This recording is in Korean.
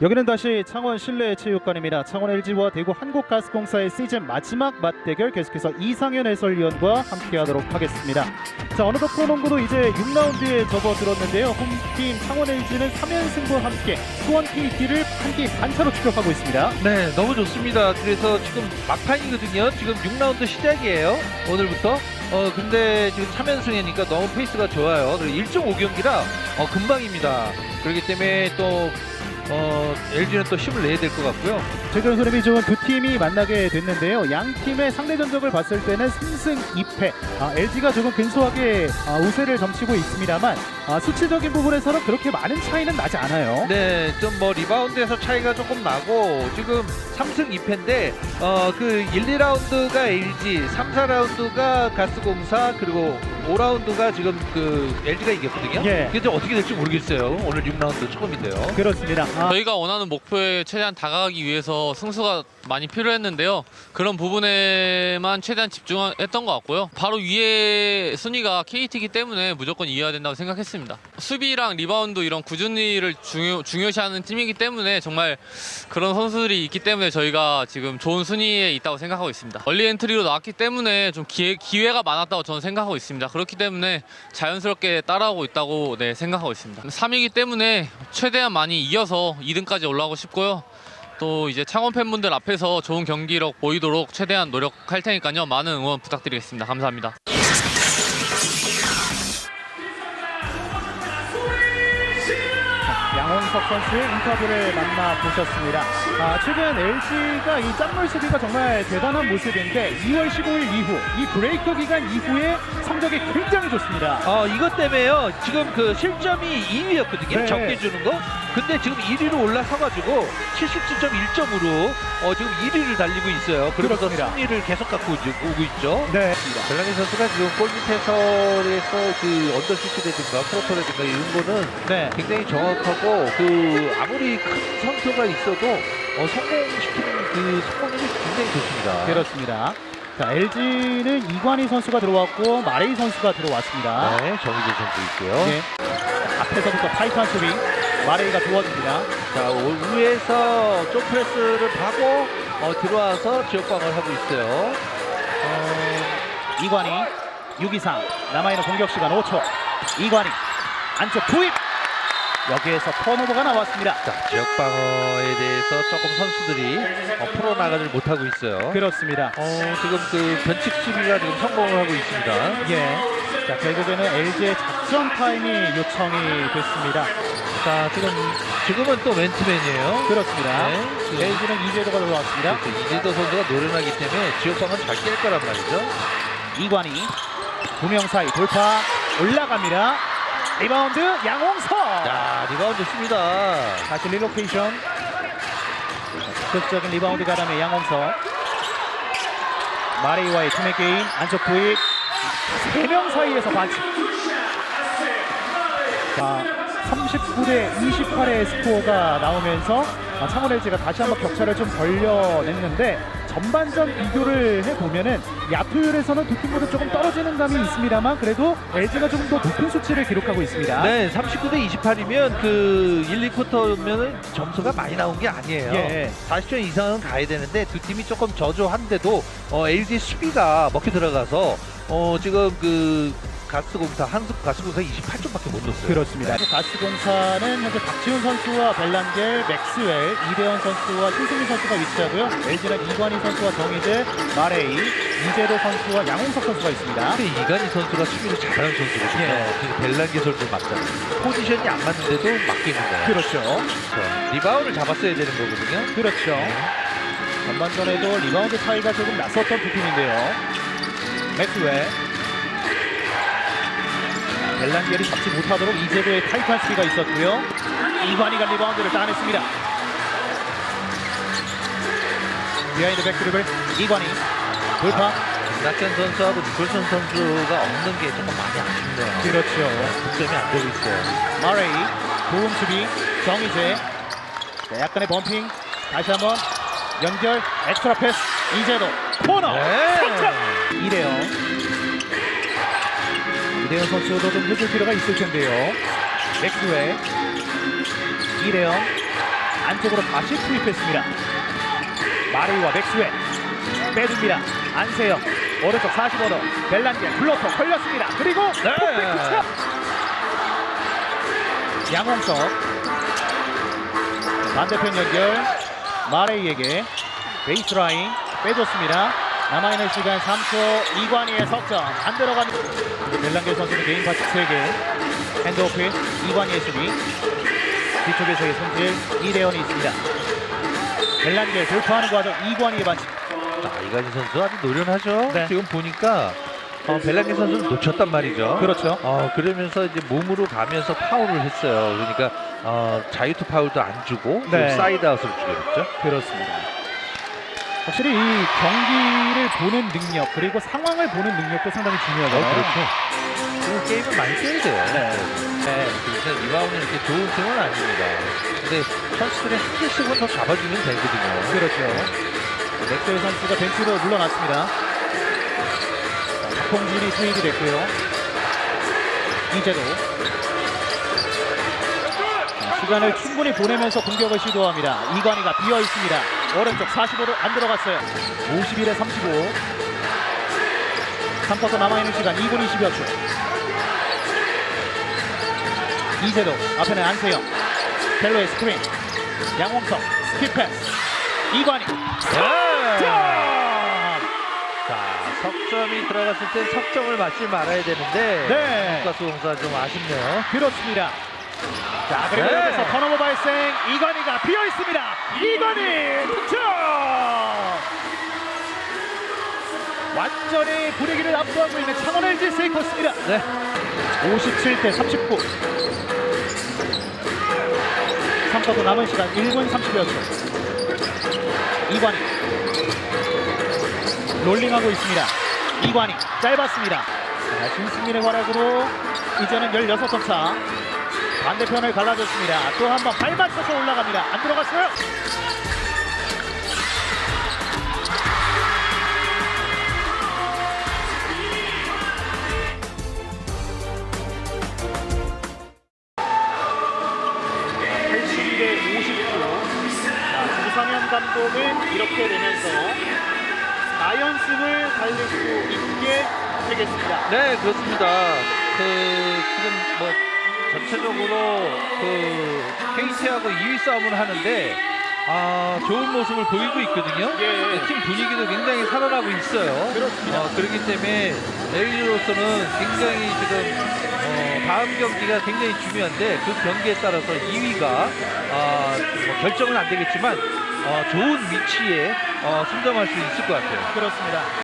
여기는 다시 창원 실내체육관입니다. 창원 LG와 대구 한국가스공사의 시즌 마지막 맞대결 계속해서 이상현 해설위원과 함께하도록 하겠습니다. 자 어느덧 프로농구도 이제 6라운드에 접어들었는데요. 홈팀 창원 LG는 3연승과 함께 수원 KT를 한 게임 반차로 추격하고 있습니다. 네, 너무 좋습니다. 그래서 지금 막판이거든요. 지금 6라운드 시작이에요. 오늘부터. 어, 근데 지금 3연승이니까 너무 페이스가 좋아요. 그리고 1.5경기라 어, 금방입니다. 그렇기 때문에 또 어, LG는 또 힘을 내야 될 것 같고요. 최근 흐름이 좋은 두 팀이 만나게 됐는데요. 양 팀의 상대 전적을 봤을 때는 3승 2패. 아, LG가 조금 근소하게 아, 우세를 점치고 있습리다만 아, 수치적인 부분에서는 그렇게 많은 차이는 나지 않아요. 네, 좀 뭐 리바운드에서 차이가 조금 나고 지금 3승 2패인데 어, 그 1, 2라운드가 LG, 3, 4라운드가 가스공사 그리고 5라운드가 지금 그 LG가 이겼거든요. 예. 그게 좀 어떻게 될지 모르겠어요. 오늘 6라운드 처음인데요. 그렇습니다. 아, 저희가 원하는 목표에 최대한 다가가기 위해서 승수가 많이 필요했는데요. 그런 부분에만 최대한 집중했던 것 같고요. 바로 위에 순위가 KT이기 때문에 무조건 이겨야 된다고 생각했습니다. 수비랑 리바운드 이런 꾸준히를 중요, 중요시하는 팀이기 때문에 정말 그런 선수들이 있기 때문에 저희가 지금 좋은 순위에 있다고 생각하고 있습니다. 얼리 엔트리로 나왔기 때문에 좀 기회, 기회가 많았다고 저는 생각하고 있습니다. 그렇기 때문에 자연스럽게 따라오고 있다고 네, 생각하고 있습니다. 3위이기 때문에 최대한 많이 이어서 2등까지 올라가고 싶고요. 또 이제 창원 팬분들 앞에서 좋은 경기력 보이도록 최대한 노력할 테니까요. 많은 응원 부탁드리겠습니다. 감사합니다. 양홍석 선수의 인터뷰를 만나보셨습니다. 아, 최근 LG가 이 짠물 수비가 정말 대단한 모습인데 2월 15일 이후 이 브레이크 기간 이후에 성적이 굉장히 좋습니다. 어, 이것 때문에요. 지금 그 실점이 2위였거든요. 네. 적게 주는 거. 근데 지금 1위로 올라서가지고 77.1점으로 어, 지금 1위를 달리고 있어요. 그러면서 그렇습니다. 승리를 계속 갖고 오고 있죠. 네. 벨라니 선수가 지금 골밑해설에서 그 언더슈트라든가 프로토라든가 이런 거는 네. 굉장히 정확하고 그 아무리 큰 선수가 있어도 어, 성공시키는 그 성공률이 굉장히 좋습니다. 그렇습니다. 자, LG는 이관희 선수가 들어왔고 마레이 선수가 들어왔습니다. 네, 정희재 선수 있고요. 네. 앞에서부터 타이트한 수비 마레이가 도와줍니다. 자, 오- 위에서 좀 프레스를 하고 어, 들어와서 지역방을 하고 있어요. 어, 이관희 6 이상 남아있는 공격 시간 5초 이관희 안쪽 투입 여기에서 턴오버가 나왔습니다. 자, 지역 방어에 대해서 조금 선수들이 어, 풀어 나가질 못하고 있어요. 그렇습니다. 어, 지금 그 변칙 수비가 지금 성공을 하고 있습니다. 예. 자 결국에는 LG의 작전 타임이 요청이 됐습니다. 자, 지금 지금은 또 맨투맨이에요. 그렇습니다. 네, 지금 LG는 이재도가 들어왔습니다. 그렇죠. 이재도 선수가 노련하기 때문에 지역방은 잘 깰 거란 말이죠. 이관희 두명 사이 돌파 올라갑니다. 리바운드 양홍석. 자, 리바운드 좋습니다. 다시 리로케이션. 적극적인 리바운드 가담의 양홍석. 마레이와의 투매 게임 안쪽 투입. 세 명 사이에서 반칙. 자, 39대 28의 스코어가 나오면서 아, 창원 LG가 다시 한번 격차를 좀 벌려냈는데 전반전 비교를 해보면은 야투율에서는 두팀 모두 조금 떨어지는 감이 있습니다만 그래도 LG가 조금 더 높은 수치를 기록하고 있습니다. 네, 39대 28이면 그 1, 2쿼터면은 점수가 많이 나온 게 아니에요. 예. 40점 이상은 가야 되는데 두 팀이 조금 저조한데도 어, LG 수비가 먹혀 들어가서 어, 지금 그 가스공사 한국 가스공사 28점밖에 못 넣었어요. 그렇습니다. 네. 가스공사는 현재 박지훈 선수와 벨란겔, 맥스웰, 이대현 선수와 신승민 선수가 위치하고요. LG는 이관희 선수와 정희재, 마레이, 이재도 선수와 양홍석 선수가 있습니다. 근데 이간희 선수가 수비를 잘하는 선수거든요. 예. 그래서 벨란게 선수 맞잖아요. 포지션이 안 맞는데도 맡기는 거예요. 그렇죠. 그렇죠. 리바운드를 잡았어야 되는 거거든요. 그렇죠. 전반전에도 리바운드 차이가 조금 났었던 두 팀인데요. 맥스웰. 벨란겔이 잡지 못하도록 이재도의 타이트한 수비가 있었고요. 이관희가 리바운드를 따냈습니다. 비하인드 백드립을 이관희 돌파. 김낙현 선수하고 니콜슨 선수가 없는 게 조금 많이 아쉽네요. 그렇죠. 득점이 안 되고 있어요. 마레이 도움 수비 정희재 자, 약간의 범핑 다시 한번 연결 엑스트라 패스 이재도 코너. 네. 석점. 이래요 이대현 선수도 좀 해줄 필요가 있을 텐데요. 맥스웨 이래영. 안쪽으로 다시 투입했습니다. 마레이와 맥스웰 빼줍니다. 안세영. 오른쪽 45도. 벨란게 블로터 걸렸습니다. 그리고 네. 양홍석. 반대편 연결. 마레이에게 베이스라인 빼줬습니다. 남아있는 시간 3초 이관희의 석점 안 들어갑니다. 벨란게 선수는 개인 파트 3개 핸드오프 이관희의 수비 뒤쪽에 서의 손질 이대현이 있습니다. 벨란게 돌파하는 과정 이관희의 반칙 자, 이가진 선수 아주 노련하죠. 네. 지금 보니까 어, 벨랑게 선수는 놓쳤단 말이죠. 그렇죠. 어, 그러면서 이제 몸으로 가면서 파울을 했어요. 그러니까 어, 자유투 파울도 안 주고 네. 좀 사이드아웃을 주게 됐죠. 그렇습니다. 확실히 이 경기를 보는 능력 그리고 상황을 보는 능력도 상당히 중요하잖아요. 그렇죠. 그리고 게임을 많이 뛰어야 돼요. 네. 네, 그래서 리바운드 이렇게 좋은 팀은 아닙니다. 근데 선수들이 한 개씩은 더 잡아주면 되거든요. 그렇죠. 맥스웰 선수가 벤치로 물러났습니다. 자, 박홍진이 투입이 됐고요. 이제도 자, 시간을 충분히 보내면서 공격을 시도합니다. 이관희가 비어 있습니다. 오른쪽 45도 안 들어갔어요. 51에 35. 3쿼터 남아있는 시간 2분 20여 초. 이제도 앞에는 안세영. 벨로의 스크린. 양홍석 스킵 패스. 이관희. 자, 석점이 들어갔을 때 석점을 맞지 말아야 되는데 네. 국가수 공사 좀 아쉽네요. 그렇습니다. 자, 그리고 네. 여기서 턴오버 발생. 이관희가 비어 있습니다. 이관희 득점! 완전히 분위기를 압도하고 있는 창원 LG 세이커스입니다. 네. 57대 39. 3쿼터 남은 시간 1분 30여 초. 이관희. 롤링하고 있습니다. 이관희 짧았습니다. 자, 진승민의 활약으로 이제는 16점 차. 반대편을 갈라줬습니다. 또 한 번 발 맞춰서 올라갑니다. 안 들어갔어요. 대 59. 자, 주상현 감독은 이렇게 되면서 4연승을 달릴 수 있게 되겠습니다. 네, 그렇습니다. 그 지금 뭐 전체적으로 그 KT하고 2위 싸움을 하는데 아, 좋은 모습을 보이고 있거든요. 예. 네, 팀 분위기도 굉장히 살아나고 있어요. 그렇습니다. 어, 그렇기 때문에 LG로서는 굉장히 지금 어, 다음 경기가 굉장히 중요한데 그 경기에 따라서 2위가 아, 뭐 결정은 안 되겠지만 어, 좋은 위치에 어, 선점할 수 있을 것 같아요. 그렇습니다.